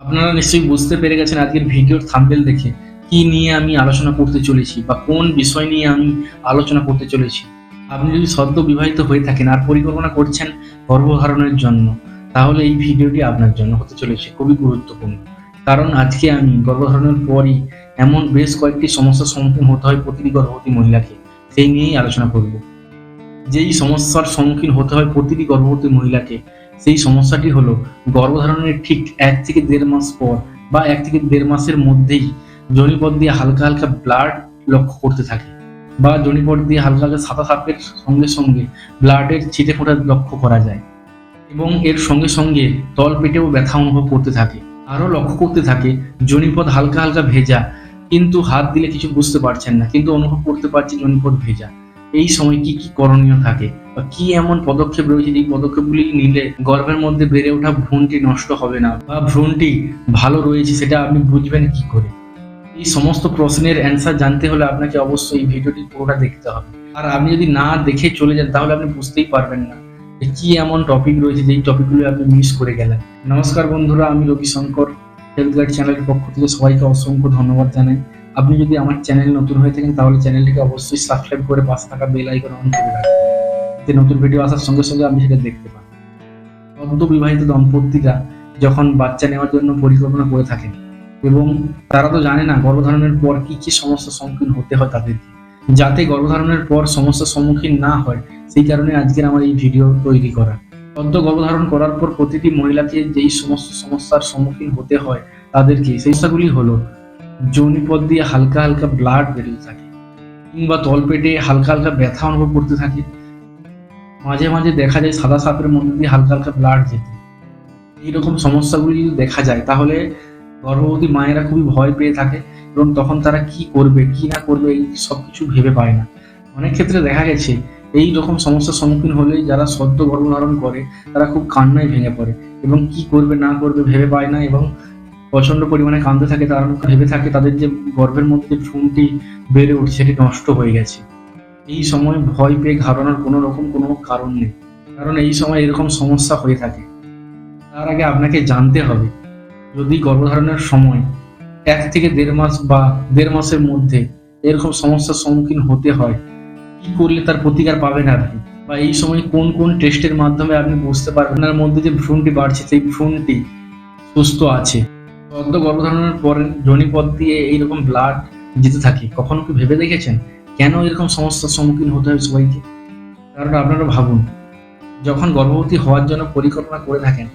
আপনারা নিশ্চয়ই বুঝতে পেরে গেছেন আজকের ভিডিওর থাম্বেল দেখে কি নিয়ে আমি আলোচনা করতে চলেছি বা কোন বিষয় নিয়ে আমি আলোচনা করতে চলেছি। আপনি যদি সদ্য বিবাহিত হয়ে থাকেন আর পরিকল্পনা করছেন গর্ভধারণের জন্য, তাহলে এই ভিডিওটি আপনার জন্য হতে চলেছে খুবই গুরুত্বপূর্ণ। কারণ আজকে আমি গর্ভধারণের পরই এমন বেশ কয়েকটি সমস্যার সম্মুখীন হতে হয় প্রতিটি গর্ভবতী মহিলাকে, সেই নিয়েই আলোচনা করব। যেই সমস্যার সম্মুখীন হতে হয় প্রতিটি গর্ভবতী মহিলাকে সেই সমস্যাটি হলো গর্ভধারণের ঠিক এক থেকে দেড় মাস পর বা এক থেকে দেড় মাসের মধ্যেই জনিপথ দিয়ে হালকা হালকা ব্লাড লক্ষ্য করতে থাকে বা জনিপথ দিয়ে হালকা হালকা সাদা সাপের সঙ্গে সঙ্গে ব্লাডের ছিটে ফোটা লক্ষ্য করা যায় এবং এর সঙ্গে সঙ্গে তল পেটেও ব্যথা অনুভব করতে থাকে। আরও লক্ষ্য করতে থাকে জনিপথ হালকা হালকা ভেজা, কিন্তু হাত দিলে কিছু বুঝতে পারছেন না, কিন্তু অনুভব করতে পারছে জনিপথ ভেজা। এই সময় কি কি করণীয় থাকে? বা কি এমন পদক্ষেপ রয়েছে যে পদক্ষেপগুলি নিলে গর্ভের মধ্যে বেড়ে ওঠা ভ্রূণটি নষ্ট হবে না? বা ভ্রূণটি ভালো রয়েছে সেটা আপনি বুঝবেন কি করে? এই সমস্ত প্রশ্নের অ্যান্সার জানতে হলে আপনাকে অবশ্যই এই ভিডিওটি পুরোটা দেখতে হবে। আর আপনি যদি না দেখে চলে যান, তাহলে আপনি বুঝতেই পারবেন না যে কি এমন টপিক রয়েছে যেই টপিকগুলো আপনি মিস করে গেলেন। নমস্কার বন্ধুরা, আমি রবি শঙ্কর হেলথ গাইড চ্যানেলের পক্ষ থেকে সবাইকে অসংখ্য ধন্যবাদ জানাই। আপনি যদি আমার চ্যানেল নতুন হয়ে থাকেন, তাহলে চ্যানেলটিকে অবশ্যই সাবস্ক্রাইব করে পাশে থাকা বেল আইকন অন করে রাখবেন। নতুন ভিডিও আসার সঙ্গে সঙ্গে আপনি সেটা দেখতে পান। বিবাহিত দম্পতিরা যখন বাচ্চা নেওয়ার জন্য পরিকল্পনা করে থাকেন, এবং তারা তো জানে না গর্ভধারণের পর কি কি সমস্যার সম্মুখীন হতে হয় তাদের। যাতে গর্ভধারণের পর সমস্যার সম্মুখীন না হয়, সেই কারণে আজকের আমার এই ভিডিও তৈরি করা। সদ্য গর্ভধারণ করার পর প্রতিটি মহিলাকে যেই সমস্ত সমস্যার সম্মুখীন হতে হয় তাদেরকে, সেই সমস্যাগুলি হলো যৌনিপথ দিয়ে হালকা হালকা ব্লাড বেরিয়ে থাকে, কিংবা তলপেটে হালকা হালকা ব্যথা অনুভব করতে থাকে। মাঝে মাঝে দেখা যায় সাদা সাপের মধ্যে দিয়ে হালকা হালকা ব্লাড যেতে। এইরকম সমস্যাগুলি যদি দেখা যায়, তাহলে গর্ভবতী মায়েরা খুবই ভয় পেয়ে থাকে এবং তখন তারা কি করবে, কি না করবে, এই সব কিছু ভেবে পায় না। অনেক ক্ষেত্রে দেখা গেছে এই রকম সমস্যার সম্মুখীন হলে যারা সদ্য গর্ভধারণ করে, তারা খুব কান্নায় ভেঙে পড়ে এবং কি করবে, না করবে ভেবে পায় না এবং প্রচণ্ড পরিমাণে কাঁদতে থাকে, তারা ভেবে থাকে, তাদের যে গর্ভের মধ্যে ভ্রূণটি বেড়ে উঠছে, সেটি নষ্ট হয়ে গেছে। এই সময় ভয় পেয়ে ঘাবড়ানোর কোনো রকম কোনো কারণ নেই। কারণ এই সময় এরকম সমস্যা হয়ে থাকে। তার আগে আপনাকে জানতে হবে, যদি গর্ভধারণের সময় এক থেকে দেড় মাস বা দেড় মাসের মধ্যে এরকম সমস্যার সম্মুখীন হতে হয়, কি করলে তার প্রতিকার পাবেন আপনি? বা এই সময় কোন কোন টেস্টের মাধ্যমে আপনি বুঝতে পারবেন? আপনার মধ্যে যে ভ্রূণটি বাড়ছে, সেই ভ্রূণটি সুস্থ আছে। সদ্য গর্ভধারণের পরে জনিপথ দিয়ে এইরকম ব্লাড যেতে থাকে, কখনো কি ভেবে দেখেছেন? কেন এরকম সমস্যার সম্মুখীন হতে হয় সবাইকে? কারণ আপনারা ভাবুন, যখন গর্ভবতী হওয়ার জন্য পরিকল্পনা করে থাকেন,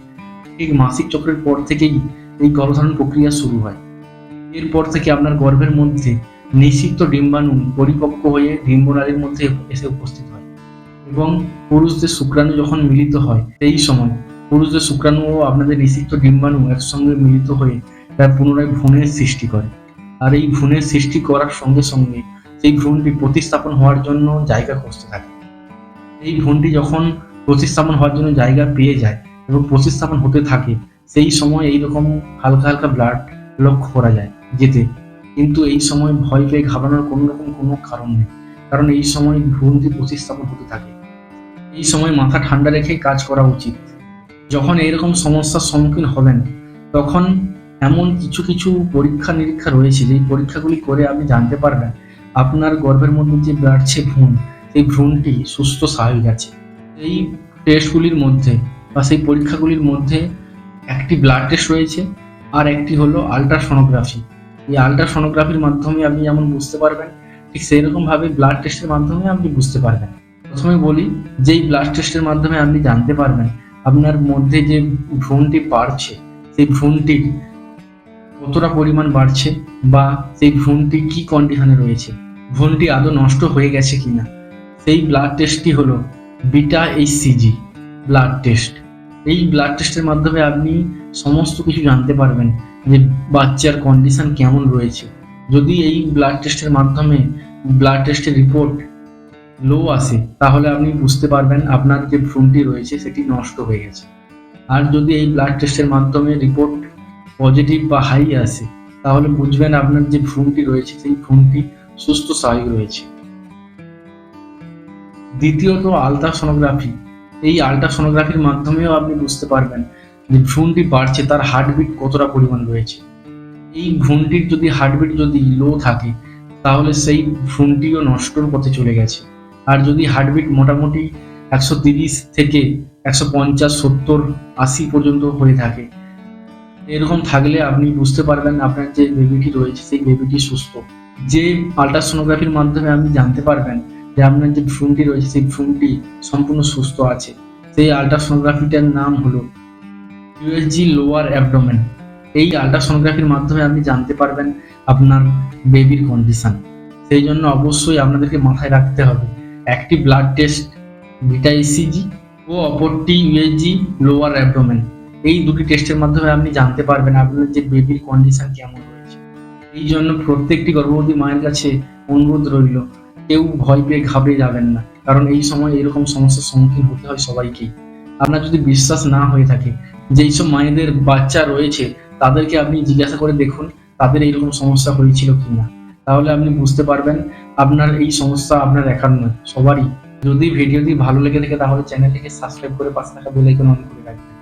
ঠিক মাসিক চক্রের পর থেকেই এই গর্ভধারণ প্রক্রিয়া শুরু হয়। এরপর থেকে আপনার গর্ভের মধ্যে নিষিক্ত ডিম্বাণু পরিপক্ক হয়ে ডিম্বনালীর মধ্যে এসে উপস্থিত হয় এবং পুরুষদের শুক্রাণু যখন মিলিত হয়, সেই সময় পুরুষদের শুক্রাণু ও আপনাদের নিষিক্ত ডিম্বাণু একসঙ্গে মিলিত হয়ে তার পুনরায় ভ্রূণের সৃষ্টি করে। আর এই ভ্রূণের সৃষ্টি করার সঙ্গে সঙ্গে সেই ভ্রূণটি প্রতিস্থাপন হওয়ার জন্য জায়গা খুঁজতে থাকে। এই ভ্রূণটি যখন প্রতিস্থাপন হওয়ার জন্য জায়গা পেয়ে যায় এবং প্রতিস্থাপন হতে থাকে, সেই সময় এইরকম হালকা হালকা ব্লাড লক্ষ্য করা যায় যেতে। কিন্তু এই সময় ভয় পেয়ে ঘাবড়ানোর কোনো রকম কোনো কারণ নেই, কারণ এই সময় ভ্রূণটি প্রতিস্থাপন হতে থাকে। এই সময় মাথা ঠান্ডা রেখে কাজ করা উচিত। যখন এইরকম সমস্যার সম্মুখীন হবেন, তখন এমন কিছু কিছু পরীক্ষা নিরীক্ষা রয়েছে, যেই পরীক্ষাগুলি করে আপনি জানতে পারবেন আপনার গর্ভের মধ্যে যে বাড়ছে ভ্রূণ, সেই ভ্রূণটি সুস্থ স্বাভাবিক আছে। এই টেস্টগুলির মধ্যে বা সেই পরীক্ষাগুলির মধ্যে একটি ব্লাড টেস্ট রয়েছে আর একটি হলো আলট্রাসোনোগ্রাফি এই আলট্রাসোনোগ্রাফির মাধ্যমে আপনি যেমন বুঝতে পারবেন, ঠিক সেই রকম ভাবে ব্লাড টেস্টের মাধ্যমে আপনি বুঝতে পারবেন। প্রথমে বলি, যেই ব্লাড টেস্টের মাধ্যমে আপনি জানতে পারবেন আপনার মধ্যে যে ভ্রূণটি বাড়ছে, সেই ভ্রূণটি কতটা পরিমাণ বাড়ছে বা সেই ভ্রূণটি কি কন্ডিশনে রয়েছে? ভ্রূণটি আদৌ নষ্ট হয়ে গেছে কিনা? সেই ব্লাড টেস্টটি হলো বিটা এইচসিজি ব্লাড টেস্ট এই ব্লাড টেস্টের মাধ্যমে আপনি সমস্ত কিছু জানতে পারবেন যে বাচ্চার কন্ডিশন কেমন রয়েছে। যদি এই ব্লাড টেস্টের মাধ্যমে ব্লাড টেস্টের রিপোর্ট লো আসে তাহলে আপনি বুঝতে পারবেন আপনার যে ভ্রূণটি রয়েছে সেটি নষ্ট হয়ে গেছে। আর যদি এই ব্লাড টেস্টের মাধ্যমে রিপোর্ট পজিটিভ বা হাই আসে, তাহলে বুঝবেন আপনার যে ভ্রূণটি রয়েছে, সেই ভ্রূণটি সুস্থ স্বাভাবিক রয়েছে। দ্বিতীয়ত আলট্রাসোনোগ্রাফি এই আলট্রাসোনোগ্রাফির মাধ্যমেও আপনি বুঝতে পারবেন যে ভ্রূণটি বাড়ছে, তার হার্টবিট কতটা পরিমাণ রয়েছে। এই ভ্রূণটির যদি হার্টবিট যদি লো থাকে, তাহলে সেই ভ্রূণটিও নষ্টর পথে চলে গেছে। আর যদি হার্টবিট মোটামুটি একশো তিরিশ থেকে একশো পঞ্চাশ, সত্তর, আশি পর্যন্ত হয়ে থাকে। এরকম থাকলে আপনি বুঝতে পারবেন আপনার যে বেবিটি রয়েছে, সেই বেবিটি সুস্থ। যে আল্ট্রাসোনোগ্রাফির মাধ্যমে আপনি জানতে পারবেন যে আপনার যে ভ্রূণটি রয়েছে, সেই ভ্রূণটি সম্পূর্ণ সুস্থ আছে। সেই আল্ট্রাসোনোগ্রাফিটার নাম হলো ইউএসজি লোয়ার অ্যাবডোমেন এই আল্ট্রাসোনোগ্রাফির মাধ্যমে আপনি জানতে পারবেন আপনার বেবির কন্ডিশন সেই জন্য অবশ্যই আপনাদেরকে মাথায় রাখতে হবে। একটি ব্লাড টেস্ট ভিটা ইসিজি ও অপরটি ইউএসজি লোয়ার অ্যাবডোমেন এই দুটি টেস্টের মাধ্যমে আপনি জানতে পারবেন আপনার যে বেবির কন্ডিশন কেমন রয়েছে। এই জন্য প্রত্যেকটি গর্ভবতী মায়ের কাছে অনুরোধ রইল, কেউ ভয় পেয়ে ঘাবড়ে যাবেন না। কারণ এই সময় এরকম সমস্যার সম্মুখীন হতে হয় সবাইকেই। আপনার যদি বিশ্বাস না হয়ে থাকে, যেই সব মায়েদের বাচ্চা রয়েছে, তাদেরকে আপনি জিজ্ঞাসা করে দেখুন, তাদের এইরকম সমস্যা হয়েছিল কিনা। তাহলে আপনি বুঝতে পারবেন আপনার এই সমস্যা আপনার একার নয়, সবারই। যদি ভিডিওটি ভালো লেগে থাকে তাহলে চ্যানেলটিকে সাবস্ক্রাইব করে পাশে থাকা বেল আইকন অন করে রাখবেন।